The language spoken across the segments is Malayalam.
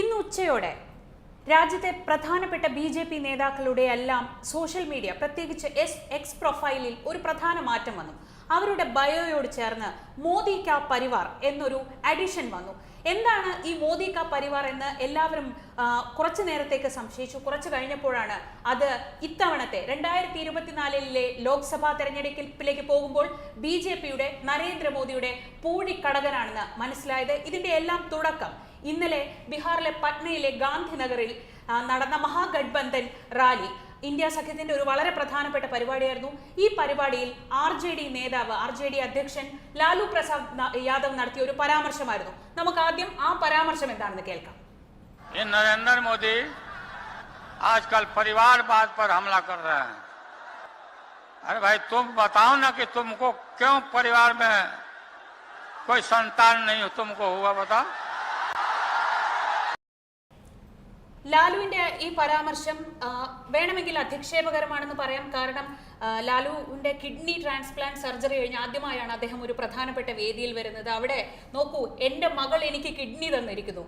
ഇന്ന് ഉച്ചയോടെ രാജ്യത്തെ പ്രധാനപ്പെട്ട ബി ജെ പി നേതാക്കളുടെ എല്ലാം സോഷ്യൽ മീഡിയ പ്രത്യേകിച്ച് എസ് എക്സ് പ്രൊഫൈലിൽ ഒരു പ്രധാന മാറ്റം വന്നു. അവരുടെ ബയോയോട് ചേർന്ന് മോദി കാ പരിവാർ എന്നൊരു അഡിഷൻ വന്നു. എന്താണ് ഈ മോദി കാ പരിവാർ എന്ന് എല്ലാവരും കുറച്ചു നേരത്തേക്ക് സംശയിച്ചു. കുറച്ചു കഴിഞ്ഞപ്പോഴാണ് അത് ഇത്തവണത്തെ രണ്ടായിരത്തി ഇരുപത്തിനാലിലെ ലോക്സഭാ തെരഞ്ഞെടുപ്പിലേക്ക് പോകുമ്പോൾ ബി ജെ പിയുടെ നരേന്ദ്രമോദിയുടെ പൂഴിക്കടകനാണെന്ന് മനസ്സിലായത്. ഇതിന്റെ എല്ലാം തുടക്കം ഇന്നലെ ബീഹാറിലെ പട്നയിലെ ഗാന്ധിനഗറിൽ ആ, നടന്ന മഹാഗഡ്ബന്ധൻ റാലി ഇന്ത്യ സഖ്യത്തിന്റെ ഒരു വളരെ പ്രധാനപ്പെട്ട പരിപാടിയായിരുന്നു ഈ പരിപാടിയിൽ ആർ ജെ ഡി നേതാവ് ആർ ജെ ഡി അധ്യക്ഷൻ ലാലു പ്രസാദ് ന- യാദവ് നടത്തിയ ഒരു പരാമർശമായിരുന്നു നമുക്ക് ആദ്യം ആ പരാമർശം എന്താണെന്ന് കേൾക്കാം ये नरेंद्र मोदी आजकल परिवारवाद पर हमला कर रहे हैं अरे भाई तुम बताओ ना कि तुमको क्यों परिवार में कोई संतान नहीं तुमको हुआ बताओ ലാലുവിന്റെ ഈ പരാമർശം വേണമെങ്കിൽ അധിക്ഷേപകരമാണെന്ന് പറയാം. കാരണം ലാലുവിന്റെ കിഡ്നി ട്രാൻസ്പ്ലാന്റ് സർജറി കഴിഞ്ഞ് ആദ്യമായാണ് അദ്ദേഹം ഒരു പ്രധാനപ്പെട്ട വേദിയിൽ വരുന്നത്. അവിടെ നോക്കൂ എന്റെ മകൾ എനിക്ക് കിഡ്നി തന്നിരിക്കുന്നു.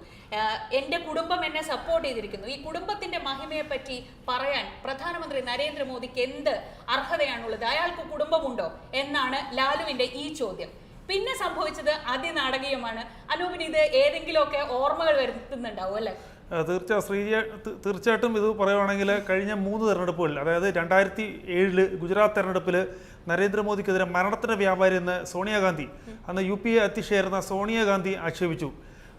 എന്റെ കുടുംബം എന്നെ സപ്പോർട്ട് ചെയ്തിരിക്കുന്നു. ഈ കുടുംബത്തിന്റെ മഹിമയെ പറ്റി പറയാൻ പ്രധാനമന്ത്രി നരേന്ദ്രമോദിക്ക് എന്ത് അർഹതയാണുള്ളത്? അയാൾക്ക് കുടുംബമുണ്ടോ എന്നാണ് ലാലുവിന്റെ ഈ ചോദ്യം. പിന്നെ സംഭവിച്ചത് അതിനാടകീയമാണ്. അനൂപിന് ഇത് ഏതെങ്കിലുമൊക്കെ ഓർമ്മകൾ വരുത്തുന്നുണ്ടാവും അല്ലെ? തീർച്ചയായും ശ്രീജ തീർച്ചയായിട്ടും ഇത് പറയുവാണെങ്കിൽ കഴിഞ്ഞ മൂന്ന് തെരഞ്ഞെടുപ്പുകളിൽ അതായത് രണ്ടായിരത്തി ഏഴിൽ ഗുജറാത്ത് തെരഞ്ഞെടുപ്പിൽ നരേന്ദ്രമോദിക്കെതിരെ മരണത്തിന്റെ വ്യാപാരി എന്ന് സോണിയാഗാന്ധി അന്ന് യു പി എ അധ്യക്ഷയായിരുന്ന സോണിയാഗാന്ധി ആക്ഷേപിച്ചു.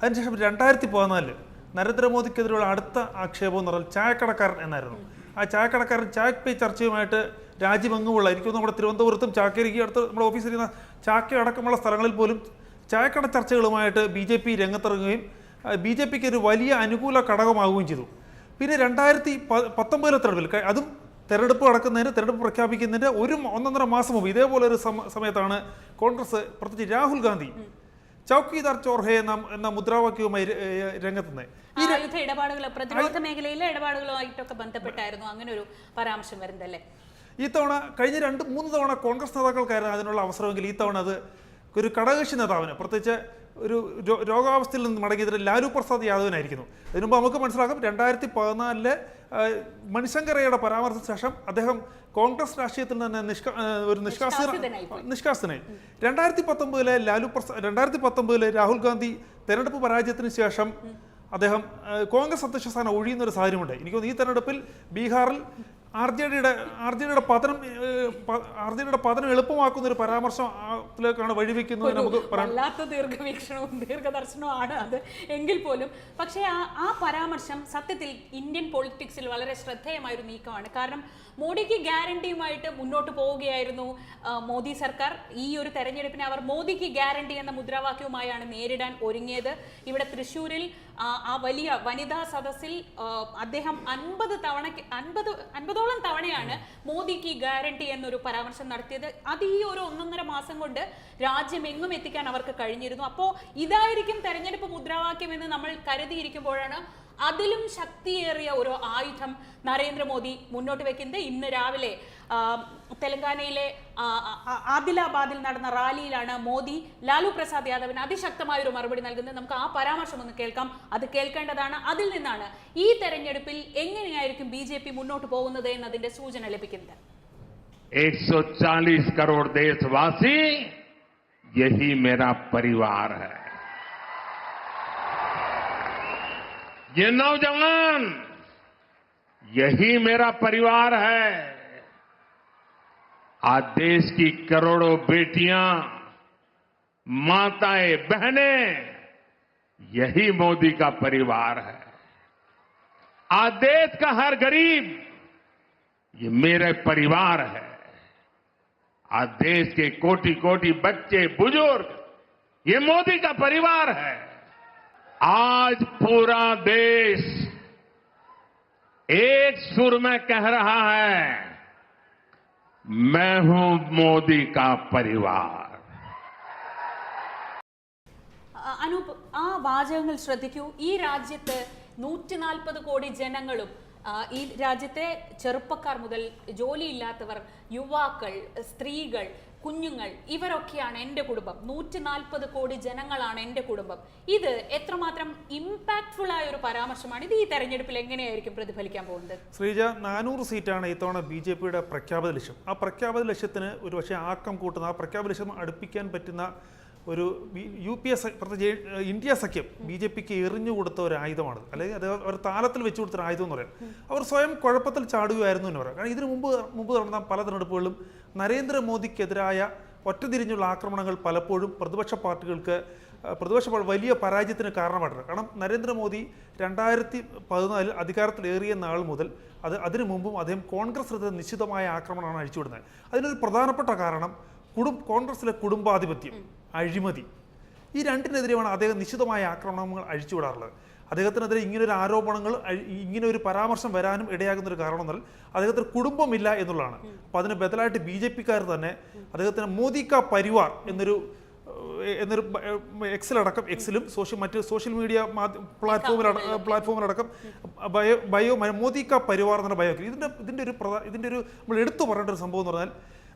അതിനുശേഷം രണ്ടായിരത്തി പതിനാലിൽ നരേന്ദ്രമോദിക്കെതിരെയുള്ള അടുത്ത ആക്ഷേപം എന്ന് പറഞ്ഞാൽ ചായക്കടക്കാരൻ എന്നായിരുന്നു. ആ ചായക്കടക്കാരൻ ചായ പേ ചർച്ചയുമായിട്ട് രാജ്യമെങ്ങുമുള്ള എനിക്കൊന്നും നമ്മുടെ തിരുവനന്തപുരത്തും ചാക്കരിക്ക് അടുത്ത് നമ്മുടെ ഓഫീസിൽ ഇരുന്ന ചാക്ക അടക്കമുള്ള സ്ഥലങ്ങളിൽ പോലും ചായക്കട ചർച്ചകളുമായിട്ട് ബി ജെ പി രംഗത്തിറങ്ങുകയും ബി ജെ പിക്ക് ഒരു വലിയ അനുകൂല ഘടകമാവുകയും ചെയ്തു. പിന്നെ രണ്ടായിരത്തി പത്തൊമ്പതിലെ തെരഞ്ഞെടുപ്പിൽ അതും തെരഞ്ഞെടുപ്പ് നടക്കുന്നതിന് തെരഞ്ഞെടുപ്പ് പ്രഖ്യാപിക്കുന്നതിന്റെ ഒരു ഒന്നൊന്നര മാസം മുമ്പ് ഇതേപോലെ ഒരു സമ- സമയത്താണ് കോൺഗ്രസ് പ്രത്യേകിച്ച് രാഹുൽ ഗാന്ധി ചൌക്കിദാർ ചോർഹെ എന്ന എന്ന മുദ്രാവാക്യവുമായി രംഗത്തുനിന്ന് ആയുധ ഇടപാടുകൾ പ്രതിരോധ മേഖലയിലെ ഇടപാടുകളുമായിട്ടൊക്കെ ബന്ധപ്പെട്ടായിരുന്നു. അങ്ങനെ ഒരു പരാമർശം വരുന്നതല്ലേ? ഈ തവണ കഴിഞ്ഞ രണ്ട് മൂന്ന് തവണ കോൺഗ്രസ് നേതാക്കൾക്കായിരുന്നു അതിനുള്ള അവസരമെങ്കിൽ ഈ തവണ അത് ഒരു ഘടകകക്ഷി നേതാവിന് പ്രത്യേകിച്ച് ഒരു രോഗാവസ്ഥയിൽ നിന്ന് മടങ്ങിയതിൽ ലാലു പ്രസാദ് യാദവിനായിരിക്കുന്നു. അതിനു മുമ്പ് നമുക്ക് മനസ്സിലാക്കാം രണ്ടായിരത്തി പതിനാലിലെ മണിശങ്കരയുടെ പരാമർശത്തിന് ശേഷം അദ്ദേഹം കോൺഗ്രസ് രാഷ്ട്രീയത്തിൽ നിന്ന് നിഷ്കാ ഒരു നിഷ്കാസിത നിഷ്കാസിതനായി. പോയി. നിഷ്കാസനായി രണ്ടായിരത്തി പത്തൊമ്പതിലെ ലാലു പ്രസാദ് രണ്ടായിരത്തി പത്തൊമ്പതിലെ രാഹുൽ ഗാന്ധി തെരഞ്ഞെടുപ്പ് പരാജയത്തിന് ശേഷം അദ്ദേഹം കോൺഗ്രസ് അധ്യക്ഷ സ്ഥാനം ഒഴിയുന്ന ഒരു സാഹചര്യമുണ്ട്. എനിക്ക് തോന്നുന്നു ഈ തെരഞ്ഞെടുപ്പിൽ ബീഹാറിൽ ആർ ജെ ഡിയുടെ ആർ ജെ ഡിയുടെ പതനം ആർ ജെ ഡിയുടെ പതനം എളുപ്പമാക്കുന്ന ഒരു പരാമർശത്തിലേക്കാണ് വഴിവെക്കുന്നത് നമുക്ക് വല്ലാത്ത ദീർഘവീക്ഷണവും ദീർഘദർശനവും ആണ് അത് എങ്കിൽ പോലും. പക്ഷേ ആ ആ പരാമർശം സത്യത്തിൽ ഇന്ത്യൻ പൊളിറ്റിക്സിൽ വളരെ ശ്രദ്ധേയമായ ഒരു നീക്കമാണ്. കാരണം മോഡിക്ക് ഗ്യാരണ്ടിയുമായിട്ട് മുന്നോട്ട് പോവുകയായിരുന്നു മോദി സർക്കാർ. ഈ ഒരു തെരഞ്ഞെടുപ്പിനെ അവർ മോദിക്ക് ഗ്യാരണ്ടി എന്ന മുദ്രാവാക്യവുമായാണ് നേരിടാൻ ഒരുങ്ങിയത്. ഇവിടെ തൃശ്ശൂരിൽ ആ, വലിയ വനിതാ സദസ്സിൽ അദ്ദേഹം അൻപത് തവണ അൻപത് അൻപതോളം തവണയാണ് മോദിക്ക് ഗ്യാരണ്ടി എന്നൊരു പരാമർശം നടത്തിയത്. അത് ഈ ഒരു ഒന്നൊന്നര മാസം കൊണ്ട് രാജ്യം എങ്ങും എത്തിക്കാൻ അവർക്ക് കഴിഞ്ഞിരുന്നു. അപ്പോൾ ഇതായിരിക്കും തെരഞ്ഞെടുപ്പ് മുദ്രാവാക്യം എന്ന് നമ്മൾ കരുതിയിരിക്കുമ്പോഴാണ് അതിലും ശക്തിയേറിയ ഒരു ആയുധം നരേന്ദ്രമോദി മുന്നോട്ട് വെക്കുന്നത് ഇന്ന് രാവിലെ ആ, തെലങ്കാനയിലെ ആ, ആ, ആദിലാബാദിൽ നടന്ന റാലിയിലാണ് മോദി ലാലു പ്രസാദ് യാദവിന് അതിശക്തമായ ഒരു മറുപടി നൽകുന്നത് നമുക്ക് ആ പരാമർശം ഒന്ന് കേൾക്കാം അത് കേൾക്കേണ്ടതാണ് അതിൽ നിന്നാണ് ഈ തെരഞ്ഞെടുപ്പിൽ എങ്ങനെയായിരിക്കും ബി ജെ പി മുന്നോട്ട് പോകുന്നത് എന്നതിന്റെ സൂചന ലഭിക്കുന്നത് 140 करोड़ देशवासी यही मेरा परिवार है ये नौजवान, यही मेरा परिवार है। आज देश की करोड़ों बेटियाँ, माताएँ, बहनें, यही मोदी का परिवार है। आज देश का हर गरीब, ये मेरे परिवार है। आज देश के कोटि कोटि बच्चे, बुज़ुर्ग, ये मोदी का परिवार है। आज पूरा देश एक सुर में कह रहा है मैं हूं मोदी का परिवार അ- അനൂപ് ആ വാചകങ്ങൾ ശ്രദ്ധിക്കൂ ഈ രാജ്യത്ത് നൂറ്റി നാൽപ്പത് കോടി ജനങ്ങളും ആ, ഈ രാജ്യത്തെ ചെറുപ്പക്കാർ മുതൽ ജോലിയില്ലാത്തവർ യുവാക്കൾ സ്ത്രീകൾ കുഞ്ഞുങ്ങൾ ഇവരൊക്കെയാണ് എന്റെ കുടുംബം. നൂറ്റി നാൽപ്പത് കോടി ജനങ്ങളാണ് എന്റെ കുടുംബം. ഇത് എത്രമാത്രം ഇമ്പാക്ട്ഫുൾ ആയ ഒരു പരാമർശമാണ്. ഇത് ഈ തെരഞ്ഞെടുപ്പിൽ എങ്ങനെയായിരിക്കും പ്രതിഫലിക്കാൻ പോകുന്നത്? ശ്രീജ നാനൂറ് സീറ്റാണ് ഇത്തവണ ബി ജെ പിയുടെ പ്രഖ്യാപിത ലക്ഷ്യം. ആ പ്രഖ്യാപിത ലക്ഷ്യത്തിന് ഒരു പക്ഷേ ആക്കം കൂട്ടുന്ന ആ പ്രഖ്യാപിത ലക്ഷ്യം അടുപ്പിക്കാൻ പറ്റുന്ന ഒരു യു പി എസ് പ്രത്യേകിച്ച് ഇന്ത്യ സഖ്യം ബി ജെ പിക്ക് എറിഞ്ഞു കൊടുത്ത ഒരു ആയുധമാണ്. അല്ലെങ്കിൽ അത് അവർ താലത്തിൽ വെച്ചു കൊടുത്ത ഒരു ആയുധം എന്ന് പറയാം. അവർ സ്വയം കുഴപ്പത്തിൽ ചാടുകയായിരുന്നു എന്ന് പറയാം. കാരണം ഇതിനു മുമ്പ് മുമ്പ് നടന്ന പല തെരഞ്ഞെടുപ്പുകളിലും നരേന്ദ്രമോദിക്കെതിരായ ഒറ്റതിരിഞ്ഞുള്ള ആക്രമണങ്ങൾ പലപ്പോഴും പ്രതിപക്ഷ പാർട്ടികൾക്ക് പ്രതിപക്ഷ വലിയ പരാജയത്തിന് കാരണമായിട്ടുണ്ട്. കാരണം നരേന്ദ്രമോദി രണ്ടായിരത്തി പതിനാലിൽ അധികാരത്തിലേറിയ നാൾ മുതൽ അത് അതിനു മുമ്പും അദ്ദേഹം കോൺഗ്രസിനെതിരെ നിശ്ചിതമായ ആക്രമണമാണ് അഴിച്ചുവിടുന്നത്. അതിനൊരു പ്രധാനപ്പെട്ട കാരണം കുടും കോൺഗ്രസിലെ കുടുംബാധിപത്യം. അഴിമതി. ഈ രണ്ടിനെതിരെയാണ് അദ്ദേഹം നിശ്ചിതമായ ആക്രമണങ്ങൾ അഴിച്ചുവിടാറുള്ളത്. അദ്ദേഹത്തിനെതിരെ ഇങ്ങനൊരു ആരോപണങ്ങൾ ഇങ്ങനെ ഒരു പരാമർശം വരാനും ഇടയാകുന്ന ഒരു കാരണം എന്നാൽ അദ്ദേഹത്തിന് കുടുംബമില്ല എന്നുള്ളതാണ്. അപ്പോൾ അതിന് ബദലായിട്ട് ബി ജെ പിക്കാർ തന്നെ അദ്ദേഹത്തിന് മോദി കാ പരിവാർ എന്നൊരു എന്നൊരു എക്സിലടക്കം എക്സിലും സോഷ്യൽ മറ്റ് സോഷ്യൽ മീഡിയ പ്ലാറ്റ്ഫോമിലടക്കം പ്ലാറ്റ്ഫോമിലടക്കം ബയോ ബയോ മോദി കാ പരിവാർ എന്ന ബയോ ഇതിന്റെ ഇതിന്റെ ഒരു പ്രധാന ഇതിന്റെ ഒരു നമ്മൾ എടുത്തു പറയേണ്ട ഒരു സംഭവം എന്ന് പറഞ്ഞാൽ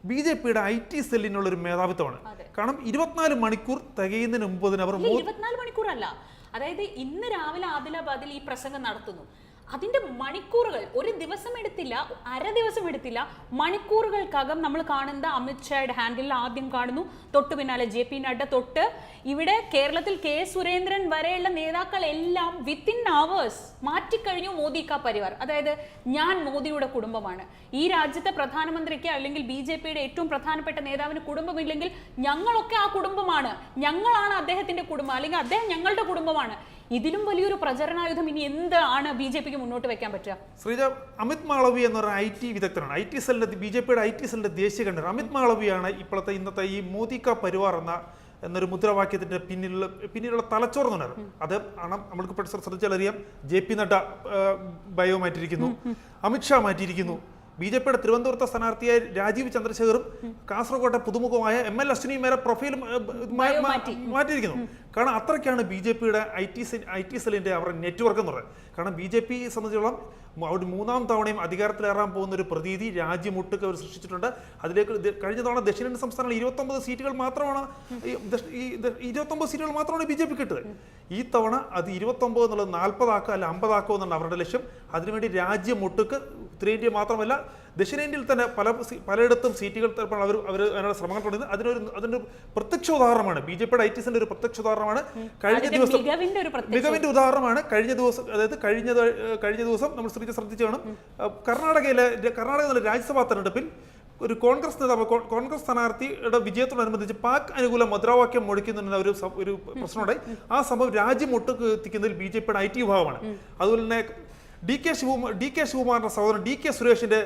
ബി ജെ പിയുടെ ഐ ടി സെല്ലിനുള്ളൊരു മേധാവിത്വമാണ്. കാരണം ഇരുപത്തിനാല് മണിക്കൂർ തികയുന്നതിന് മുമ്പ് അവർ ഇരുപത്തിനാല് മണിക്കൂറല്ല. അതായത് ഇന്ന് രാവിലെ ആദിലാബാദിൽ ഈ പ്രസംഗം നടത്തുന്നു. അതിന്റെ മണിക്കൂറുകൾ ഒരു ദിവസം എടുത്തില്ല അര ദിവസം എടുത്തില്ല മണിക്കൂറുകൾക്കകം നമ്മൾ കാണുന്ന അമിത്ഷായുടെ ഹാൻഡിൽ ആദ്യം കാണുന്നു. തൊട്ടു പിന്നാലെ ജെ പി നഡ്ഡ തൊട്ട് ഇവിടെ കേരളത്തിൽ കെ സുരേന്ദ്രൻ വരെയുള്ള നേതാക്കൾ എല്ലാം വിത്തിൻ അവേഴ്സ് മാറ്റിക്കഴിഞ്ഞു മോദി കാ പരിവാർ. അതായത് ഞാൻ മോദിയുടെ കുടുംബമാണ്. ഈ രാജ്യത്തെ പ്രധാനമന്ത്രിക്ക് അല്ലെങ്കിൽ ബി ജെ പിയുടെ ഏറ്റവും പ്രധാനപ്പെട്ട നേതാവിന് കുടുംബമില്ലെങ്കിൽ ഞങ്ങളൊക്കെ ആ കുടുംബമാണ്. ഞങ്ങളാണ് അദ്ദേഹത്തിന്റെ കുടുംബം. അല്ലെങ്കിൽ അദ്ദേഹം ഞങ്ങളുടെ കുടുംബമാണ്. ഇതിലും വലിയൊരു പ്രചരണായുധം ഇനി എന്താണ് ബി ജെ പിക്ക് മുന്നോട്ട് വെക്കാൻ പറ്റുക? ശ്രീജ അമിത് മാളവി എന്ന് പറഞ്ഞ ഐ ടി വിദഗ്ധനാണ്. ഐ ടി സെല്ലിന്റെ ബി ജെ പിയുടെ ഐ ടി സെല്ലിന്റെ ദേശീയ കണ്ടർ അമിത് മാളവിയാണ് ഇപ്പോഴത്തെ ഇന്നത്തെ ഈ മോദി കാ പരിവാർ എന്ന എന്നൊരു മുദ്രാവാക്യത്തിന്റെ പിന്നിലുള്ള പിന്നിലുള്ള തലച്ചോറ് എന്ന് പറയുന്നത് അത് ആണ് നമ്മൾക്ക് ഇപ്പോൾ ശ്രദ്ധിച്ചാൽ അറിയാം ജെ പി നഡ്ഡ ബയോ മാറ്റിയിരിക്കുന്നു അമിത്ഷാ മാറ്റിയിരിക്കുന്നു ബി ജെ പിയുടെ തിരുവനന്തപുരത്തെ സ്ഥാനാർത്ഥിയായ രാജീവ് ചന്ദ്രശേഖറും കാസർകോട്ടെ പുതുമുഖമായ എം എൽ അശ്വിനിയും വരെ പ്രൊഫൈൽ. മാറ്റിയിരിക്കുന്നു. കാരണം അത്രയ്ക്കാണ് ബി ജെ പിയുടെ ഐ ടി ഐ ടി സെല്ലിന്റെ അവരുടെ നെറ്റ്വർക്ക് എന്ന് പറയുന്നത്. കാരണം ബി ജെ പി സംബന്ധിച്ചോളം ഒരു മൂന്നാം തവണയും അധികാരത്തിലേറാൻ പോകുന്ന ഒരു പ്രതീതി രാജ്യമൊട്ടുക്ക് അവർ സൃഷ്ടിച്ചിട്ടുണ്ട്. അതിലേക്ക് കഴിഞ്ഞ തവണ ദക്ഷിണേന്ത്യൻ സംസ്ഥാനങ്ങളിൽ ഇരുപത്തൊമ്പത് സീറ്റുകൾ മാത്രമാണ് ഈ ഇരുപത്തൊമ്പത് സീറ്റുകൾ മാത്രമാണ് ബി ജെ പി കിട്ടുന്നത് ഈ തവണ അത് ഇരുപത്തൊമ്പത് എന്നുള്ളത് നാൽപ്പതാക്കുക അല്ല അമ്പതാക്കുക എന്നാണ് അവരുടെ ലക്ഷ്യം. അതിനുവേണ്ടി രാജ്യമൊട്ടുക്ക് ഉത്തരേന്ത്യ മാത്രമല്ല ദക്ഷിണേന്ത്യയിൽ തന്നെ പല പലയിടത്തും സീറ്റുകൾ തരപ്പോൾ അവർ അവർ അതിനുള്ള ശ്രമങ്ങൾ തുടങ്ങുന്നത് അതിനൊരു ഒരു പ്രത്യക്ഷ ഉദാഹരണമാണ്. ബി ജെ പിയുടെ ഐ ടി സിന്റെ ഒരു പ്രത്യക്ഷ ഉദാഹരണമാണ്. കഴിഞ്ഞ ദിവസം മികവിന്റെ ഉദാഹരണമാണ് കഴിഞ്ഞ ദിവസം അതായത് കഴിഞ്ഞ കഴിഞ്ഞ ദിവസം നമ്മൾ ശ്രദ്ധിച്ച് ശ്രദ്ധിച്ചു കാണും. കർണാടകയിലെ കർണാടക എന്നുള്ള രാജ്യസഭാ തെരഞ്ഞെടുപ്പിൽ ഒരു കോൺഗ്രസ് നേതാവ് കോൺഗ്രസ് സ്ഥാനാർത്ഥിയുടെ വിജയത്തോടനുബന്ധിച്ച് പാക് അനുകൂല മുദ്രാവാക്യം മുഴക്കുന്ന ഒരു ഒരു പ്രശ്നമുണ്ടായി ആ സംഭവം രാജ്യം ഒട്ടുക്ക് എത്തിക്കുന്നതിൽ ബി ജെ പിയുടെ ഐ ടി വിഭാഗമാണ്. അതുപോലെ തന്നെ D K Shiva D K ശിവകുമാറിന്റെ സഹോദരൻ ഡി കെ സുരേഷിന്റെ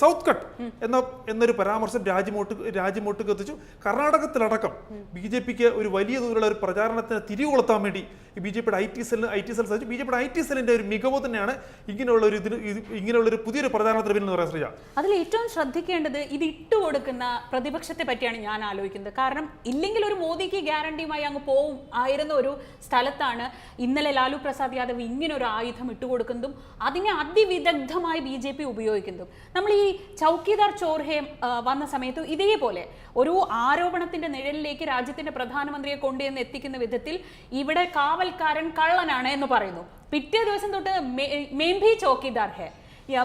സൗത്ത് കട്ട് എന്ന എന്നൊരു പരാമർശം രാജ്യമോട്ട് രാജ്യമോട്ട് എത്തിച്ചു. കർണാടകത്തിലടക്കം ബി ജെ പിക്ക് ഒരു വലിയ തോതിലുള്ള ഒരു പ്രചാരണത്തിന് തിരികൊളുത്താൻ വേണ്ടി ബി ജെ പിയുടെ ഐ ടി സെല്ലിന് ഐ ടി സെൽ സാധിച്ചു ബി ജെ പിയുടെ ഐ ടി സെല്ലിന്റെ ഒരു മികവ് തന്നെയാണ് ഇങ്ങനെയുള്ള ഒരു ഇതിന് ഇങ്ങനെയുള്ള ഒരു പുതിയൊരു പ്രചാരണത്തിന് എന്ന് പറയാൻ ശ്രീജ അതിൽ ഏറ്റവും ശ്രദ്ധിക്കേണ്ടത് ഇത് ഇട്ടുകൊടുക്കുന്ന പ്രതിപക്ഷത്തെ പറ്റിയാണ് ഞാൻ ആലോചിക്കുന്നത്. കാരണം ഇല്ലെങ്കിൽ ഒരു മോദിക്ക് ഗ്യാരണ്ടിയുമായി അങ്ങ് പോവും ആയിരുന്ന ഒരു സ്ഥലത്താണ് ഇന്നലെ ലാലു പ്രസാദ് യാദവ് ഇങ്ങനെ ഒരു ആയുധം ഇട്ടുകൊടുക്കുന്നതും അതിനെ അതിവിദഗ്ധമായി ബി ജെ പി ഉപയോഗിക്കുന്നതും. നമ്മൾ ഈ ചൗക്കിദാർ ചോർഹേം വന്ന സമയത്ത് ഇതേപോലെ ഒരു ആരോപണത്തിന്റെ നിഴലിലേക്ക് രാജ്യത്തിന്റെ പ്രധാനമന്ത്രിയെ കൊണ്ടുവന്ന് എത്തിക്കുന്ന വിധത്തിൽ ഇവിടെ കാവൽക്കാരൻ കള്ളനാണ് എന്ന് പറയുന്നു. പിറ്റേ ദിവസം തൊട്ട് മേംഭി ചോക്കിദാർ ഹെ.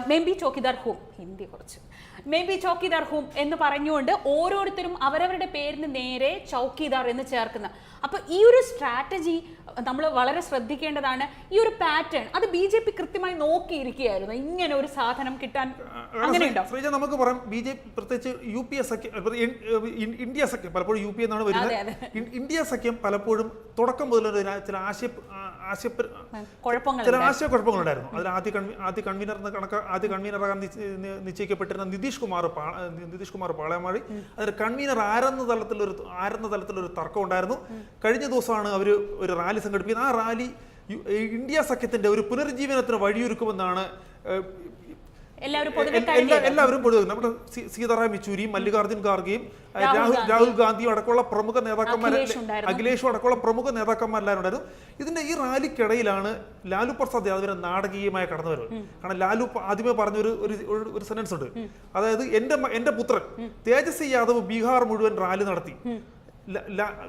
മേംബി ചോക്കിദാർ ഹൂം. ഹിന്ദി കുറച്ച്. മേംബി ചൗക്കിദാർ ഹും എന്ന് പറഞ്ഞുകൊണ്ട് ഓരോരുത്തരും അവരവരുടെ പേരിന് നേരെ ചൗക്കിദാർ എന്ന് ചേർക്കുന്ന. അപ്പൊ ഈ ഒരു സ്ട്രാറ്റജി നമ്മൾ വളരെ ശ്രദ്ധിക്കേണ്ടതാണ് ഈ ഒരു പാറ്റേൺ അത് ബി ജെ പി കൃത്യമായി നോക്കിയിരിക്കുകയായിരുന്നു. ഇങ്ങനെ ഒരു സാധനം കിട്ടാൻ ശ്രീജ നമുക്ക് പറയാം ബി ജെ പി പ്രത്യേകിച്ച് യു പി എസ് സഖ്യം ഇന്ത്യ സഖ്യം പലപ്പോഴും യു പി എന്നാണ് വരുന്നത്. ഇന്ത്യ സഖ്യം പലപ്പോഴും തുടക്കം മുതൽ ചില ആശയ ആശയ ചില ആശയക്കുഴപ്പങ്ങളുണ്ടായിരുന്നു അതിൽ ആദ്യ കൺവീ ആദ്യ കൺവീനർ എന്ന കണക്ക് ആദ്യ കൺവീനറാകാൻ നിശ്ച- നിശ്ചയിക്കപ്പെട്ടിരുന്ന നിതീഷ് കുമാർ പാ- നിതീഷ് കുമാർ പാളയമാഴി. അതിന് കൺവീനർ ആരെന്ന തലത്തിലൊരു ആരെന്ന തലത്തിലൊരു തർക്കം ഉണ്ടായിരുന്നു കഴിഞ്ഞ ദിവസമാണ് അവർ ഒരു റാലി സംഘടിപ്പിക്കുന്നത്. ആ റാലി ഇന്ത്യ സഖ്യത്തിന്റെ ഒരു പുനർജീവനത്തിന് വഴിയൊരുക്കുമെന്നാണ് എല്ലാവരും പൊതുവെ നമ്മുടെ സീതാറാം യെച്ചൂരിയും മല്ലികാർജുൻ ഖാർഗെയും രാഹുൽ രാഹുൽ ഗാന്ധി. ഗാന്ധിയും അടക്കമുള്ള പ്രമുഖ നേതാക്കന്മാരെ അഖിലേഷ് അടക്കമുള്ള പ്രമുഖ നേതാക്കന്മാരെല്ലാവരും ഉണ്ടായിരുന്നു ഇതിന്റെ ഈ റാലിക്കിടയിലാണ് ലാലു പ്രസാദ് യാദവിനെ നാടകീയമായ കടന്നു വരുന്നത്. കാരണം ലാലു ആദ്യമേ പറഞ്ഞ ഒരു ഒരു- സെന്റൻസ് ഉണ്ട്. അതായത് എന്റെ എന്റെ പുത്രൻ തേജസ്വി യാദവ് ബീഹാർ മുഴുവൻ റാലി നടത്തി.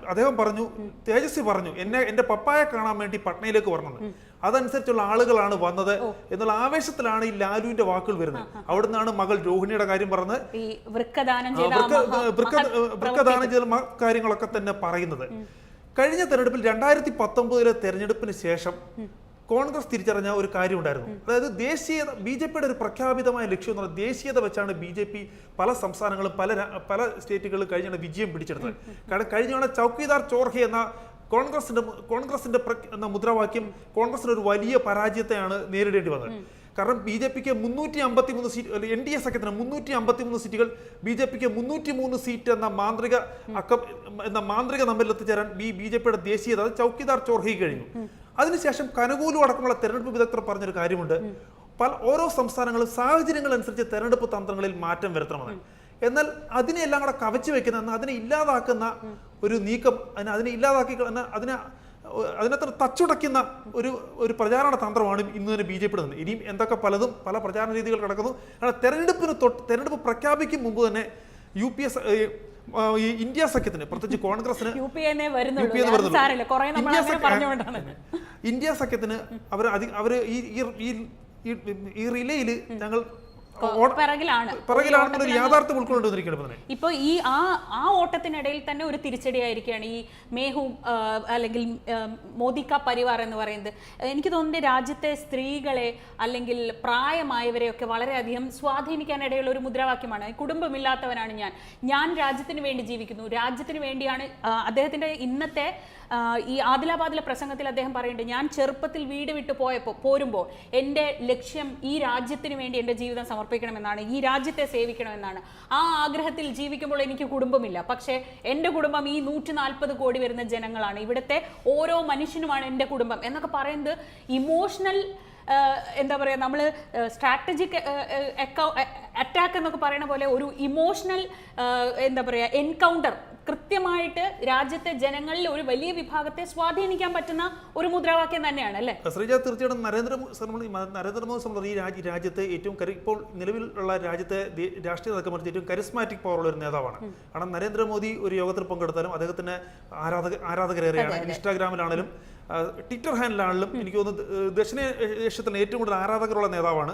അദ്ദേഹം പറഞ്ഞു തേജസ്വി പറഞ്ഞു എന്നെ എന്റെ പപ്പായെ കാണാൻ വേണ്ടി പട്നയിലേക്ക് വരണം അതനുസരിച്ചുള്ള ആളുകളാണ് വന്നത് എന്നുള്ള ആവേശത്തിലാണ് ഈ ലാലുവിന്റെ വാക്കുകൾ വരുന്നത്. അവിടുന്നാണ് മകൾ രോഹിണിയുടെ കാര്യം പറഞ്ഞത്. വൃക്കദാനം ചെയ്ത കാര്യങ്ങളൊക്കെ തന്നെ പറയുന്നത്. കഴിഞ്ഞ തെരഞ്ഞെടുപ്പിൽ രണ്ടായിരത്തി പത്തൊമ്പതിലെ തെരഞ്ഞെടുപ്പിന് ശേഷം കോൺഗ്രസ് തിരിച്ചറിഞ്ഞ ഒരു കാര്യം ഉണ്ടായിരുന്നു അതായത് ദേശീയത ബി ജെ പിയുടെ ഒരു പ്രഖ്യാപിതമായ ലക്ഷ്യം എന്ന് പറഞ്ഞാൽ ദേശീയത വെച്ചാണ് ബി ജെ പി പല സംസ്ഥാനങ്ങളും പല പല സ്റ്റേറ്റുകളിലും കഴിഞ്ഞാണ് വിജയം പിടിച്ചെടുത്തത്. കാരണം കഴിഞ്ഞ തവണ ചോർഹി ചോർഹെ എന്ന കോൺഗ്രസിന്റെ കോൺഗ്രസിന്റെ എന്ന മുദ്രാവാക്യം കോൺഗ്രസിന് ഒരു വലിയ പരാജയത്തെയാണ് നേരിടേണ്ടി വന്നത്. കാരണം ബി ജെ പിക്ക് മുന്നൂറ്റി അമ്പത്തി മൂന്ന് സീറ്റ് എൻ ഡി എ സഖ്യത്തിന് മുന്നൂറ്റി അമ്പത്തി മൂന്ന് സീറ്റുകൾ ബി ജെ പിക്ക് മുന്നൂറ്റി മൂന്ന് സീറ്റ് എന്ന മാന്ത്രിക അക്കം എന്ന മാന്ത്രിക നമ്പറിൽ എത്തിച്ചേരാൻ ബി ബി ജെ പിയുടെ ദേശീയത ചൗക്കിദാർ ചൌക്കിദാർ ചോർഹി കഴിഞ്ഞു. അതിനുശേഷം കനകൂലു അടക്കമുള്ള തെരഞ്ഞെടുപ്പ് വിദഗ്ധർ പറഞ്ഞൊരു കാര്യമുണ്ട്. പല ഓരോ സംസ്ഥാനങ്ങളും സാഹചര്യങ്ങൾ അനുസരിച്ച് തെരഞ്ഞെടുപ്പ് തന്ത്രങ്ങളിൽ മാറ്റം വരുത്തണമെന്ന് എന്നാൽ അതിനെ എല്ലാം കൂടെ കവച്ചു വെക്കുന്ന എന്നാൽ അതിനെ ഇല്ലാതാക്കുന്ന ഒരു നീക്കം അതിനെ അതിനെ ഇല്ലാതാക്കി അതിനെ അതിനത്ര തച്ചുടയ്ക്കുന്ന ഒരു ഒരു പ്രചാരണ തന്ത്രമാണ് ഇന്ന് തന്നെ ബി ജെ പി ഇനിയും എന്തൊക്കെ പലതും പല പ്രചാരണ രീതികൾ കിടക്കുന്നു കാരണം തെരഞ്ഞെടുപ്പിന് തൊട്ട് തെരഞ്ഞെടുപ്പ് പ്രഖ്യാപിക്കും മുമ്പ് തന്നെ യു പി എസ് ഈ ഇന്ത്യ സഖ്യത്തിന് പ്രത്യേകിച്ച് കോൺഗ്രസിന് ഇന്ത്യ സഖ്യത്തിന് അവർ അവർ അവർ ഈ ഈ- റിലേയിൽ ഞങ്ങൾ പിറകിലാണ്. പിറകിലാണെന്നൊരു യാഥാർത്ഥ്യം ഉൾക്കൊണ്ടുവന്നിരിക്കുന്നത് തന്നെ ഇപ്പോൾ ഈ ആ ആ ഓട്ടത്തിനിടയിൽ തന്നെ ഒരു തിരിച്ചടിയായിരിക്കുകയാണ് ഈ മേഹു അല്ലെങ്കിൽ മോദിക്ക മോദി കാ പരിവാർ എന്ന് പറയുന്നത്. എനിക്ക് തോന്നുന്നത് രാജ്യത്തെ സ്ത്രീകളെ അല്ലെങ്കിൽ പ്രായമായവരെയൊക്കെ വളരെയധികം സ്വാധീനിക്കാനിടയുള്ള ഒരു മുദ്രാവാക്യമാണ്. കുടുംബമില്ലാത്തവനാണ് ഞാൻ. ഞാൻ രാജ്യത്തിന് വേണ്ടി ജീവിക്കുന്നു. രാജ്യത്തിന് വേണ്ടിയാണ് അദ്ദേഹത്തിന്റെ ഇന്നത്തെ ഈ ആദിലാബാദിലെ പ്രസംഗത്തിൽ അദ്ദേഹം പറയുന്നുണ്ട് ഞാൻ ചെറുപ്പത്തിൽ വീട് വിട്ട് പോയപ്പോൾ പോരുമ്പോൾ എന്റെ ലക്ഷ്യം ഈ രാജ്യത്തിന് വേണ്ടി എന്റെ ജീവിതം സമർപ്പിക്കണമെന്നാണ് ഈ രാജ്യത്തെ സേവിക്കണമെന്നാണ്. ആ ആഗ്രഹത്തിൽ ജീവിക്കുമ്പോൾ എനിക്ക് കുടുംബമില്ല. പക്ഷേ എന്റെ കുടുംബം ഈ നൂറ്റി നാൽപ്പത് കോടി വരുന്ന ജനങ്ങളാണ്. ഇവിടുത്തെ ഓരോ മനുഷ്യനുമാണ് എന്റെ കുടുംബം. എന്നൊക്കെ പറയുന്നത് ഇമോഷണൽ എന്താ പറയുക നമ്മൾ സ്ട്രാറ്റജിക് അറ്റാക്ക് എന്നൊക്കെ പറയുന്ന പോലെ ഒരു ഇമോഷണൽ എന്താ പറയുക എൻകൗണ്ടർ കൃത്യമായിട്ട് രാജ്യത്തെ ജനങ്ങളിൽ ഒരു വലിയ വിഭാഗത്തെ സ്വാധീനിക്കാൻ പറ്റുന്ന ഒരു മുദ്രാവാക്യം തന്നെയാണ് അല്ലേ? ശ്രീജ തീർച്ചയായിട്ടും നരേന്ദ്ര നരേന്ദ്രമോദി ഈ രാജ്യത്തെ ഏറ്റവും ഇപ്പോൾ നിലവിലുള്ള രാജ്യത്തെ രാഷ്ട്രീയ നേതാക്കളെ മറിച്ച് ഏറ്റവും കരിസ്മാറ്റിക് പവറുള്ള ഒരു നേതാവാണ്. കാരണം നരേന്ദ്രമോദി ഒരു യോഗത്തിൽ പങ്കെടുത്താലും അദ്ദേഹത്തിന് ആരാധക ആരാധകരേറെയാണ് ഇൻസ്റ്റാഗ്രാമിലാണെങ്കിലും ട്വിറ്റർ ഹാൻഡിലാണെങ്കിലും എനിക്ക് തോന്നുന്നു ദക്ഷിണേഷ്യത്തിന് ഏറ്റവും കൂടുതൽ ആരാധകരുള്ള നേതാവാണ്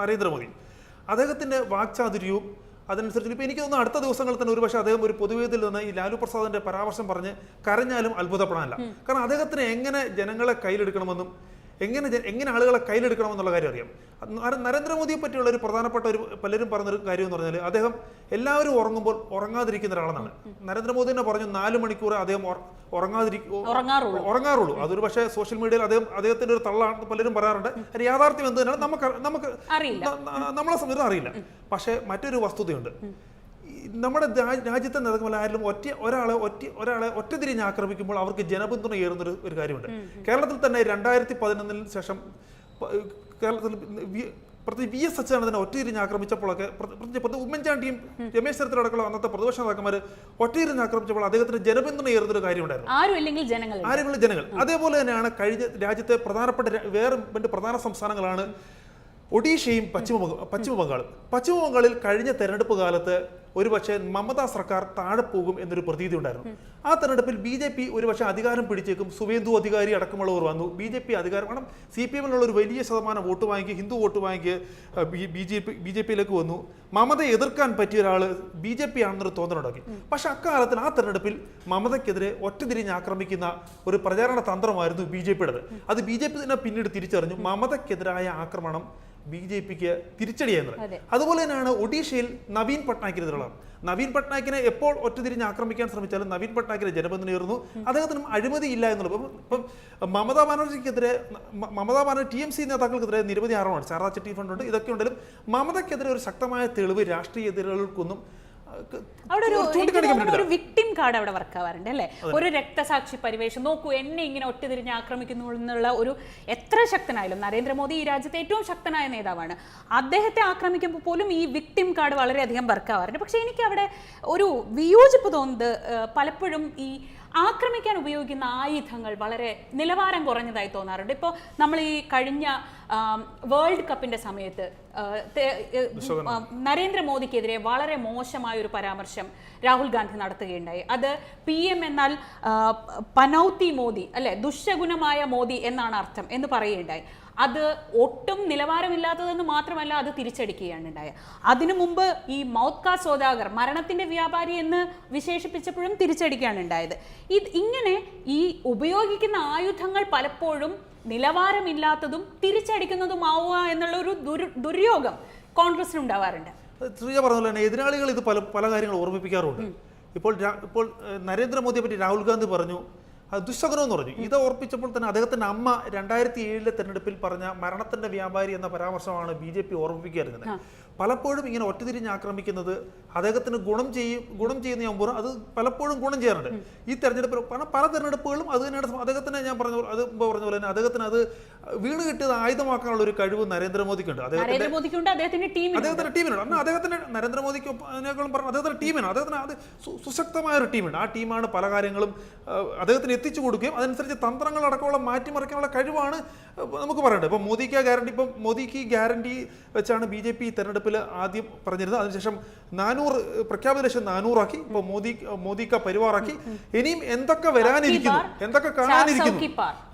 നരേന്ദ്രമോദി അദ്ദേഹത്തിന്റെ വാക്ചാതുര്യവും അതനുസരിച്ച് ഇപ്പോൾ എനിക്ക് തോന്നുന്നു അടുത്ത ദിവസങ്ങളിൽ തന്നെ ഒരുപക്ഷെ അദ്ദേഹം ഒരു പൊതുവേദിയിൽ നിന്ന് ഈ ലാലു പ്രസാദിന്റെ പരാമർശം പറഞ്ഞ് കരഞ്ഞാലും അത്ഭുതപ്പെടാനില്ല. കാരണം അദ്ദേഹത്തിന് എങ്ങനെ ജനങ്ങളെ കയ്യിലെടുക്കണമെന്നും എങ്ങനെ എങ്ങനെ ആളുകളെ കയ്യിലെടുക്കണമെന്നുള്ള കാര്യം അറിയാം. നരേന്ദ്രമോദിയെ പറ്റിയുള്ള ഒരു പ്രധാനപ്പെട്ട ഒരു പലരും പറഞ്ഞൊരു കാര്യം എന്ന് പറഞ്ഞാൽ അദ്ദേഹം എല്ലാവരും ഉറങ്ങുമ്പോൾ ഉറങ്ങാതിരിക്കുന്ന ഒരാളെന്നാണ്. നരേന്ദ്രമോദി തന്നെ പറഞ്ഞു നാല് മണിക്കൂർ അദ്ദേഹം ഉറ- ഉറങ്ങാതിരിക്കും ഉറങ്ങാറുള്ളൂ. അതൊരു പക്ഷേ സോഷ്യൽ മീഡിയയിൽ അദ്ദേഹം അദ്ദേഹത്തിന്റെ ഒരു തള്ളാണ് പലരും പറയാറുണ്ട്. അത് യാഥാർത്ഥ്യം എന്ത് തന്നെയാണ് നമുക്ക് നമുക്ക് നമ്മളെ സംബന്ധിച്ച് അറിയില്ല. പക്ഷേ മറ്റൊരു വസ്തുതയുണ്ട്. നമ്മുടെ രാജ്യത്തെ നേതാക്കന്മാർ ആരെങ്കിലും ഒറ്റ ഒരാളെ ഒറ്റ ഒരാളെ ഒറ്റ തിരിഞ്ഞ് ആക്രമിക്കുമ്പോൾ അവർക്ക് ജനപിന്തുണ ഏറുന്ന ഒരു കാര്യമുണ്ട്. കേരളത്തിൽ തന്നെ രണ്ടായിരത്തി പതിനൊന്നിന് ശേഷം കേരളത്തിൽ പ്രത്യേകിച്ച് വി എസ് അച്യുതാനന്ദനെ ഒറ്റതിരിഞ്ഞ് ആക്രമിച്ചപ്പോഴൊക്കെ പ്ര- പ്രത്യേകിച്ച് പ്രത്യേക ഉമ്മൻചാണ്ടിയും രമേശ് ചെറുത്തലടക്കമുള്ള അന്നത്തെ പ്രതിപക്ഷ നേതാക്കന്മാർ ഒറ്റയിരുന്ന് ആക്രമിച്ചപ്പോൾ അദ്ദേഹത്തിന് ജനപിന്തുണ ഏറുന്ന ഒരു കാര്യമുണ്ടായിരുന്നു. ആരും ഇല്ലെങ്കിൽ ജനങ്ങൾ. ആരെങ്കിലും ജനങ്ങൾ. അതേപോലെ തന്നെയാണ് കഴിഞ്ഞ രാജ്യത്തെ പ്രധാനപ്പെട്ട വേറെ രണ്ട് പ്രധാന സംസ്ഥാനങ്ങളാണ് ഒഡീഷയും പശ്ചിമ പശ്ചിമ ബംഗാളും. പശ്ചിമ ബംഗാളിൽ കഴിഞ്ഞ തെരഞ്ഞെടുപ്പ് കാലത്ത് ഒരുപക്ഷെ മമതാ സർക്കാർ താഴെ പോകും എന്നൊരു പ്രതീതി ഉണ്ടായിരുന്നു. ആ തെരഞ്ഞെടുപ്പിൽ ബി ജെ പി ഒരുപക്ഷെ അധികാരം പിടിച്ചേക്കും. സുവേന്ദു അധികാരി അടക്കമുള്ളവർ വന്നു. ബി ജെ പി അധികാരം കാരണം സി പി എമ്മിലുള്ള ഒരു വലിയ ശതമാനം വോട്ട് വാങ്ങി ഹിന്ദു വോട്ട് വാങ്ങി B J P B J പിയിലേക്ക് വന്നു. മമതയെ എതിർക്കാൻ പറ്റിയ ഒരാൾ ബി ജെ പി ആണെന്നൊരു തോന്നലുണ്ടാക്കി. പക്ഷെ അക്കാലത്തിൽ ആ തെരഞ്ഞെടുപ്പിൽ മമതയ്ക്കെതിരെ ഒറ്റതിരിഞ്ഞ് ആക്രമിക്കുന്ന ഒരു പ്രചാരണ തന്ത്രമായിരുന്നു ബി ജെ പിയുടേത്. അത് ബി ജെ പി തന്നെ പിന്നീട് തിരിച്ചറിഞ്ഞു. മമതയ്ക്കെതിരായ ആക്രമണം ബി ജെ പിക്ക് തിരിച്ചടിയായിരുന്നത്. അതെ. അതുപോലെ തന്നെയാണ് ഒഡീഷയിൽ നവീൻ പട്നായിക്കിന് എതിരുള്ളത് നവീൻ പട്നായിക്കിനെ എപ്പോൾ ഒറ്റതിരിഞ്ഞ് ആക്രമിക്കാൻ ശ്രമിച്ചാലും നവീൻ പട്നായിക്കിനെ ജനബന്ധന ഉയർന്നു. അദ്ദേഹത്തിനും അഴിമതിയില്ല എന്നുള്ളത്. ഇപ്പം Mamata ബാനർജിക്കെതിരെ Mamata Banerjee T M C നേതാക്കൾക്കെതിരെ നിരവധി ആരോപണമാണ് ശാരദാ ചിട്ടി ഫണ്ട് ഉണ്ട്. ഇതൊക്കെ ഉണ്ടെങ്കിലും മമതയ്ക്കെതിരെ ഒരു ശക്തമായ തെളിവ് രാഷ്ട്രീയ എതിരുകൾക്കൊന്നും ക- അവിടെ ഒരു വിക്ടിം കാർഡ് അവിടെ വർക്ക് ആവാറുണ്ട് അല്ലേ? ഒരു രക്തസാക്ഷി പരിവേഷം. നോക്കൂ എന്നെ ഇങ്ങനെ ഒറ്റതിരിഞ്ഞ് ആക്രമിക്കുന്നു എന്നുള്ള ഒരു എത്ര ശക്തനായാലും നരേന്ദ്രമോദി ഈ രാജ്യത്തെ ഏറ്റവും ശക്തനായ നേതാവാണ്. അദ്ദേഹത്തെ ആക്രമിക്കുമ്പോൾ പോലും ഈ വിക്ടിം കാർഡ് വളരെയധികം വർക്ക് ആവാറുണ്ട്. പക്ഷേ എനിക്ക് അവിടെ ഒരു വിയോജിപ്പ് തോന്നുന്നത് പലപ്പോഴും ഈ ആക്രമിക്കാൻ ഉപയോഗിക്കുന്ന ആയുധങ്ങൾ വളരെ നിലവാരം കുറഞ്ഞതായി തോന്നാറുണ്ട്. ഇപ്പോൾ നമ്മൾ ഈ കഴിഞ്ഞ വേൾഡ് കപ്പിന്റെ സമയത്ത് നരേന്ദ്രമോദിക്കെതിരെ വളരെ മോശമായ ഒരു പരാമർശം രാഹുൽ ഗാന്ധി നടത്തുകയുണ്ടായി. അത് പി എം എന്നാൽ പനൌത്തി മോദി അല്ലെ ദുശഗുണമായ മോദി എന്നാണ് അർത്ഥം എന്ന് പറയുകയുണ്ടായി. അത് ഒട്ടും നിലവാരമില്ലാത്തതെന്ന് മാത്രമല്ല അത് തിരിച്ചടിക്കുകയാണ് ഉണ്ടായത് അതിനു മുമ്പ് ഈ മൗത്കാ സോദാഗർ മരണത്തിന്റെ വ്യാപാരി എന്ന് വിശേഷിപ്പിച്ചപ്പോഴും തിരിച്ചടിക്കുകയാണ് ഉണ്ടായത്. ഇത് ഇങ്ങനെ ഈ ഉപയോഗിക്കുന്ന ആയുധങ്ങൾ പലപ്പോഴും നിലവാരമില്ലാത്തതും തിരിച്ചടിക്കുന്നതുമാവുക എന്നുള്ള ഒരു ദുരു ദുര്യോഗം കോൺഗ്രസിന് ഉണ്ടാവാറുണ്ട്. ശ്രീജ പറഞ്ഞ പോലെ തന്നെ എതിരാളികൾ ഇത് പല പല കാര്യങ്ങൾ ഓർമ്മിപ്പിക്കാറുണ്ട്. ഇപ്പോൾ ഇപ്പോൾ നരേന്ദ്രമോദിയെ പറ്റി രാഹുൽ ഗാന്ധി പറഞ്ഞു അത് ദുശകനം എന്ന് പറഞ്ഞു. ഇത് ഓർപ്പിച്ചപ്പോൾ തന്നെ അദ്ദേഹത്തിന്റെ അമ്മ രണ്ടായിരത്തി ഏഴിലെ തെരഞ്ഞെടുപ്പിൽ പറഞ്ഞ മരണത്തിന്റെ വ്യാപാരി എന്ന പരാമർശമാണ് ബി ജെ പി ഓർമ്മിപ്പിക്കാറുള്ളത് പലപ്പോഴും ഇങ്ങനെ ഒറ്റതിരിഞ്ഞ് ആക്രമിക്കുന്നത് അദ്ദേഹത്തിന് ഗുണം ചെയ്യും ഗുണം ചെയ്യുന്ന ഞാൻ അത് പലപ്പോഴും ഗുണം ചെയ്യാറുണ്ട്. ഈ തെരഞ്ഞെടുപ്പിൽ പല പല തെരഞ്ഞെടുപ്പുകളും അത് തന്നെയാണ് അദ്ദേഹത്തിന് ഞാൻ പറഞ്ഞ അത് പറഞ്ഞ പോലെ തന്നെ അദ്ദേഹത്തിന് അത് വീണ് കിട്ടിയത് ആയുധമാക്കാനുള്ള ഒരു കഴിവ് നരേന്ദ്രമോദിക്കുണ്ട്. അദ്ദേഹത്തിന്റെ അദ്ദേഹത്തിന്റെ ടീമിന് അദ്ദേഹത്തിന്റെ ടീമിനുണ്ട്. അന്ന് അദ്ദേഹത്തിന്റെ നരേന്ദ്രമോദിക്ക് അതിനേക്കാളും പറഞ്ഞു അദ്ദേഹത്തിന്റെ ടീമിനാണ്. അദ്ദേഹത്തിന് അത് സുശക്തമായ ഒരു ടീമുണ്ട്. ആ ടീമാണ് പല കാര്യങ്ങളും അദ്ദേഹത്തിന് എത്തിച്ചു കൊടുക്കുകയും അതനുസരിച്ച് തന്ത്രങ്ങൾ അടക്കമുള്ള മാറ്റിമറിക്കാനുള്ള കഴിവാണ് നമുക്ക് പറയേണ്ടത് ഇപ്പം മോദിക്ക് ഗ്യാരണ്ടി ഇപ്പം മോദിക്ക് ഗ്യാരണ്ടി വെച്ചാണ് ബി ജെ പി തെരഞ്ഞെടുപ്പിൽ ആദ്യം പറഞ്ഞിരുന്നത്. അതിനുശേഷം നാനൂറ് പ്രഖ്യാപിത ലക്ഷം നാനൂറാക്കി ഇപ്പോൾ മോദി മോദിക്ക പരിവാറാക്കി. ഇനിയും എന്തൊക്കെ വരാനിരിക്കുന്നു? എന്തൊക്കെ കാണാനിരിക്കുന്നു?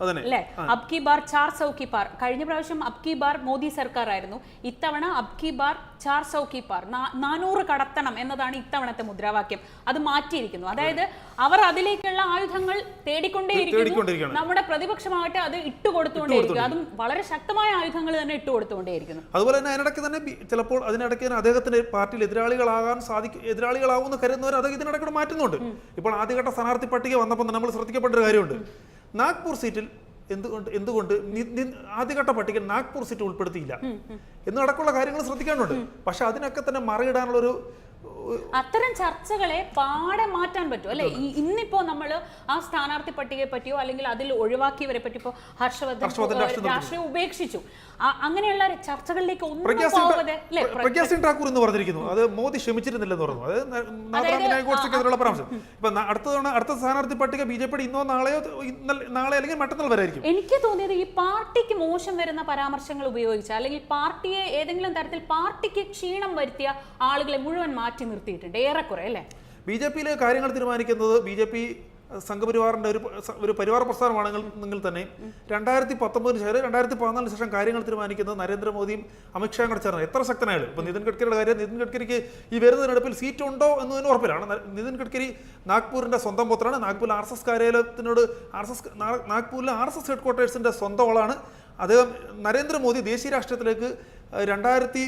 അതന്നെ. അബ്കി ബാർ ചാർ സൗക്കി പാർ കഴിഞ്ഞ പ്രാവശ്യം അബ്കി ബാർ മോദി സർക്കാർ ആയിരുന്നു ഇത്തവണ അബ്കി ബാർ ചാർ സൗക്കി പാർ നാനൂറ് കടത്തണം എന്നതാണ് ഇത്തവണത്തെ മുദ്രാവാക്യം. അത് മാറ്റിയിരിക്കുന്നു. അതായത് അവർ അതിലേക്കുള്ള ആയുധങ്ങൾ തേടിക്കൊണ്ടേയിരിക്കുന്നു. നമ്മുടെ പ്രതിപക്ഷമാകട്ടെ അത് ഇട്ടുകൊടുത്തുകൊണ്ടേയിരിക്കും അതും വളരെ ശക്തമായ ആയുധങ്ങൾ തന്നെ ഇട്ടുകൊടുത്തുകൊണ്ടേയിരിക്കുന്നു. അതുപോലെ തന്നെ അതിനിടയ്ക്ക് തന്നെ ചിലപ്പോൾ അതിനിടയ്ക്ക് തന്നെ അദ്ദേഹത്തിന്റെ പാർട്ടിയിൽ എതിരാളികളാകാൻ സാധിക്കും എതിരാളികളാവുമെന്ന് കരുതുന്നവർ അത് ഇതിനിടയ്ക്കൂടെ മാറ്റുന്നുണ്ട്. ഇപ്പോൾ ആദ്യഘട്ട സ്ഥാനാർത്ഥി പട്ടിക വന്നപ്പോൾ നമ്മൾ ശ്രദ്ധിക്കപ്പെട്ട ഒരു കാര്യമുണ്ട് നാഗ്പൂർ സീറ്റിൽ എന്തുകൊണ്ട് എന്തുകൊണ്ട്? ആദ്യഘട്ട പട്ടിക നാഗ്പൂർ സിറ്റി ഉൾപ്പെടുത്തിയില്ല. എന്നടക്കമുള്ള കാര്യങ്ങൾ ശ്രദ്ധിക്കാനുണ്ട് പക്ഷെ അതിനൊക്കെ തന്നെ മറിയിടാനുള്ള ഒരു അത്തരം ചർച്ചകളെ പാടെ മാറ്റാൻ പറ്റും അല്ലെ? ഇന്നിപ്പോ നമ്മൾ ആ സ്ഥാനാർത്ഥി പട്ടികയെ പറ്റിയോ അല്ലെങ്കിൽ അതിൽ ഒഴിവാക്കിയവരെ പറ്റി ഇപ്പോ ഹർഷവർദ്ധൻ രാഷ്ട്രീയം ഉപേക്ഷിച്ചു. അങ്ങനെയുള്ള ചർച്ചകളിലേക്ക് ഒന്നും ഠാക്കൂർ എന്ന് പറഞ്ഞിരിക്കുന്നു. അത് മോദി ക്ഷമിച്ചിരുന്നില്ലെന്ന് പറഞ്ഞു. അത് പരാമർശം. ഇപ്പൊ അടുത്ത തവണ അടുത്ത സ്ഥാനാർത്ഥി പട്ടിക ബി ജെ പി ഇന്നോ നാളെയോ നാളെ അല്ലെങ്കിൽ മറ്റന്നാൾ വരായിരിക്കും എനിക്ക് തോന്നിയത് ഈ പാർട്ടിക്ക് മോശം വരുന്ന പരാമർശങ്ങൾ ഉപയോഗിച്ച അല്ലെങ്കിൽ പാർട്ടിയെ ഏതെങ്കിലും തരത്തിൽ പാർട്ടിക്ക് ക്ഷീണം വരുത്തിയ ആളുകളെ മുഴുവൻ മാറ്റി നിർത്തിയിട്ടുണ്ട് ഏറെക്കുറെ അല്ലേ? ബി ജെ പിയിലെ കാര്യങ്ങൾ തീരുമാനിക്കുന്നത് ബി ജെ പി സംഘപരിവാറിന്റെ ഒരു ഒരു പരിവാർ പ്രസ്ഥാനമാണെങ്കിൽ തന്നെ. രണ്ടായിരത്തി പത്തൊമ്പതിന് ശേഷം രണ്ടായിരത്തി പതിനാലിന് ശേഷം കാര്യങ്ങൾ തീരുമാനിക്കുന്നത് നരേന്ദ്രമോദിയും അമിത്ഷായും കൂടെ ചേർന്ന് എത്ര ശക്തനായാലും. ഇപ്പൊ നിതിൻ ഗഡ്കരിയുടെ കാര്യം നിതിൻ ഗഡ്കരിക്ക് ഈ വരുന്ന തിരഞ്ഞെടുപ്പിൽ സീറ്റ് ഉണ്ടോ എന്നതിന് ഉറപ്പിലാണ്. നിതിൻ ഗഡ്കരി നാഗ്പൂരിന്റെ സ്വന്തം പുത്രനാണ്. നാഗ്പൂരിൽ ആർ എസ് എസ് കാര്യാലയത്തിനോട് ആർ എസ് എസ് നാഗ്പൂരിലെ ആർ എസ് എസ് ഹെഡ് ക്വാർട്ടേഴ്സിന്റെ സ്വന്തം ആളാണ്. അദ്ദേഹം നരേന്ദ്രമോദി ദേശീയ രാഷ്ട്രീയത്തിലേക്ക് രണ്ടായിരത്തി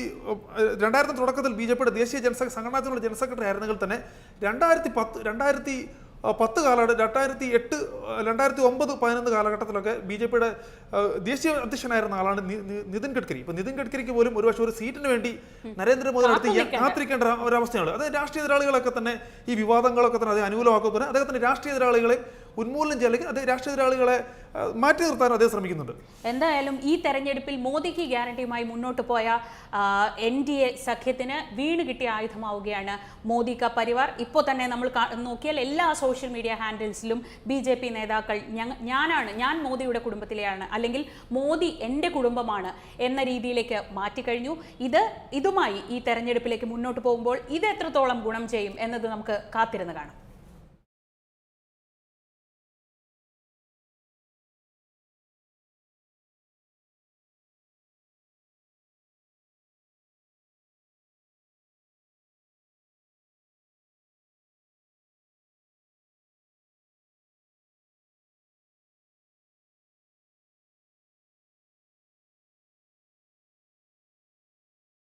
രണ്ടായിരത്തി തുടക്കത്തിൽ ബി ജെ പിയുടെ ദേശീയ ജനസ സംഘടനാത്തിനുള്ള ജനറൽ സെക്രട്ടറി ആയിരുന്നെങ്കിൽ തന്നെ രണ്ടായിരത്തി പത്ത് രണ്ടായിരത്തി പത്ത് കാലഘട്ടം രണ്ടായിരത്തി എട്ട് രണ്ടായിരത്തി ഒമ്പത് പതിനൊന്ന് കാലഘട്ടത്തിലൊക്കെ ബി ജെ പിയുടെ ദേശീയ അധ്യക്ഷനായിരുന്ന ആളാണ് നിതിൻ ഗഡ്കരി. ഇപ്പൊ നിതിൻ ഗഡ്കരിക്ക് പോലും ഒരുപക്ഷെ ഒരു സീറ്റിന് വേണ്ടി നരേന്ദ്രമോദി അടുത്ത്. കാത്തിരിക്കേണ്ട ഒരു- ഒരു അവസ്ഥയാണ് അത് രാഷ്ട്രീയ എതിരാളികളൊക്കെ തന്നെ ഈ വിവാദങ്ങളൊക്കെ തന്നെ അത് അനുകൂലമാക്കുന്നത് അദ്ദേഹത്തിന്റെ രാഷ്ട്രീയ എതിരാളികളെ ഉന്മൂലനം ചെയ്യാൻ അല്ലെങ്കിൽ അത് രാഷ്ട്രീയ എതിരാളികളെ മാറ്റി നിർത്താൻ അദ്ദേഹം ശ്രമിക്കുന്നുണ്ട്. എന്തായാലും ഈ തെരഞ്ഞെടുപ്പിൽ മോദിക്ക് ഗ്യാരണ്ടിയുമായി മുന്നോട്ട് പോയ എൻ ഡി എ സഖ്യത്തിന് വീണ് കിട്ടിയ ആയുധമാവുകയാണ് മോദി ക പരിവാർ. ഇപ്പോൾ തന്നെ നമ്മൾ നോക്കിയാൽ എല്ലാ സോഷ്യൽ മീഡിയ ഹാൻഡിൽസിലും ബി ജെ പി നേതാക്കൾ ഞാനാണ് ഞാൻ മോദിയുടെ കുടുംബത്തിലെയാണ് അല്ലെങ്കിൽ മോദി എന്റെ കുടുംബമാണ് എന്ന രീതിയിലേക്ക് മാറ്റിക്കഴിഞ്ഞു ഇത് ഇതുമായി ഈ തെരഞ്ഞെടുപ്പിലേക്ക് മുന്നോട്ട് പോകുമ്പോൾ ഇത് എത്രത്തോളം ഗുണം ചെയ്യും എന്നത് നമുക്ക് കാത്തിരുന്ന് കാണാം.